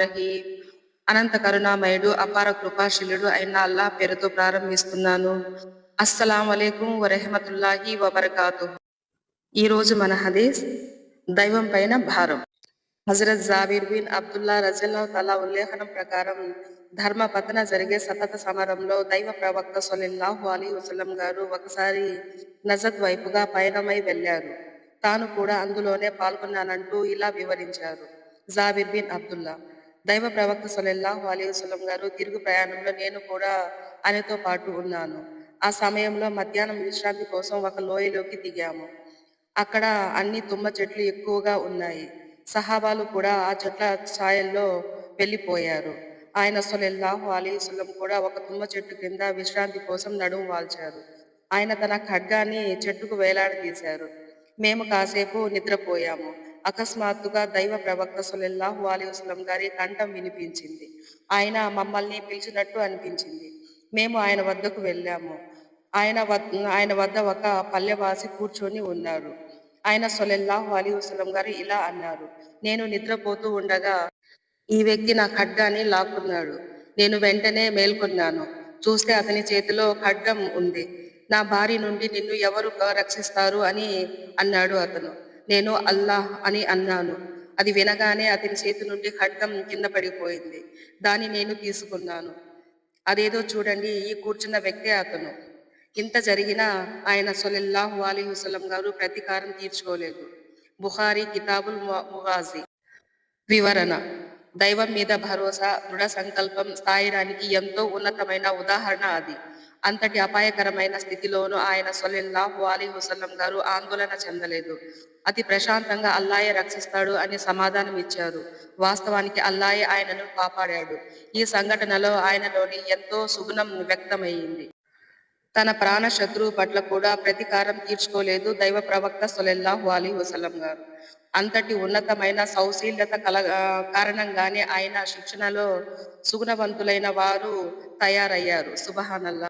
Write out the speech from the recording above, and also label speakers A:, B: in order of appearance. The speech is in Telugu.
A: రహీం అనంత కరుణామయుడు అపార కృపాశీలుడు అయిన అల్లా పేరుతో ప్రారంభిస్తున్నాను. అస్సలం వలైకుం వరహమతుల్లాహి వబర్కాతు. ఈరోజు మన హదీస్ దైవం పైన భారం. హజరత్ జాబీర్ బిన్ అబ్దుల్లా రజల్లా తలా ఉల్లేఖనం ప్రకారం ధర్మ పతన జరిగే సతత సమరంలో దైవ ప్రవక్త సొలిల్లాహు అలీ వసలం గారు ఒకసారి నజద్ వైపుగా పయనమై వెళ్ళారు. తాను కూడా అందులోనే పాల్గొన్నానంటూ ఇలా వివరించారు. జాబిర్ బిన్ అబ్దుల్లా దైవ ప్రవక్త సొలెల్లాహు అలీ గారు తిరుగు ప్రయాణంలో నేను కూడా ఆయనతో పాటు ఉన్నాను. ఆ సమయంలో మధ్యాహ్నం విశ్రాంతి కోసం ఒక లోయలోకి దిగాము. అక్కడ అన్ని తుమ్మ చెట్లు ఎక్కువగా ఉన్నాయి. సహాబాలు కూడా ఆ చెట్ల ఛాయల్లో వెళ్ళిపోయారు. ఆయన సొలెల్లాహు అలీ కూడా ఒక తుమ్మ చెట్టు కింద విశ్రాంతి కోసం నడుము వాల్చారు. ఆయన తన ఖడ్గాన్ని చెట్టుకు వేలాడదీశారు. మేము కాసేపు నిద్రపోయాము. అకస్మాత్తుగా దైవ ప్రవక్త సులెల్లాహు అలీవస్లం గారి కంఠం వినిపించింది. ఆయన మమ్మల్ని పిలిచినట్టు అనిపించింది. మేము ఆయన వద్దకు వెళ్ళాము. ఆయన ఆయన వద్ద ఒక పల్లెవాసి కూర్చొని ఉన్నారు. ఆయన సొలెల్లాహు అలీ వసలం గారు ఇలా అన్నారు. నేను నిద్రపోతూ ఉండగా ఈ వ్యక్తి నా ఖడ్గాన్ని లాక్కున్నాడు. నేను వెంటనే మేల్కొన్నాను. చూస్తే అతని చేతిలో ఖడ్గం ఉంది. నా భార్య నుండి నిన్ను ఎవరు రక్షిస్తారు అని అన్నాడు అతను. నేను అల్లాహ్ అని అన్నాను. అది వినగానే అతని చేతి నుండి ఖడ్గం కింద పడిపోయింది. దాన్ని నేను తీసుకున్నాను. అదేదో చూడండి ఈ కూర్చున్న వ్యక్తే అతను. ఇంత జరిగినా ఆయన సొలిల్లాహు అలీ వసలం గారు ప్రతీకారం తీర్చుకోలేదు. బుహారీ కితాబుల్ ముగాజీ. వివరణ. దైవం మీద భరోసా దృఢ సంకల్పం స్థాయిరానికి ఎంతో ఉన్నతమైన ఉదాహరణ అది. అంతటి అపాయకరమైన స్థితిలోనూ ఆయన సొలిల్లాహు అలీ హుసల్లం గారు ఆందోళన చెందలేదు. అతి ప్రశాంతంగా అల్లాయే రక్షిస్తాడు అని సమాధానం ఇచ్చారు. వాస్తవానికి అల్లాయే ఆయనను కాపాడాడు. ఈ సంఘటనలో ఆయనలోని ఎంతో సుగుణం వ్యక్తమయ్యింది తన ప్రాణ శత్రువు పట్ల కూడా ప్రతీకారం తీర్చుకోలేదు దైవ ప్రవక్త సొలెల్లాహు అలీ వసలం గారు. అంతటి ఉన్నతమైన సౌశీల్యత కల కారణంగానే ఆయన శిక్షణలో సుగుణవంతులైన వారు తయారయ్యారు. సుబహానల్లా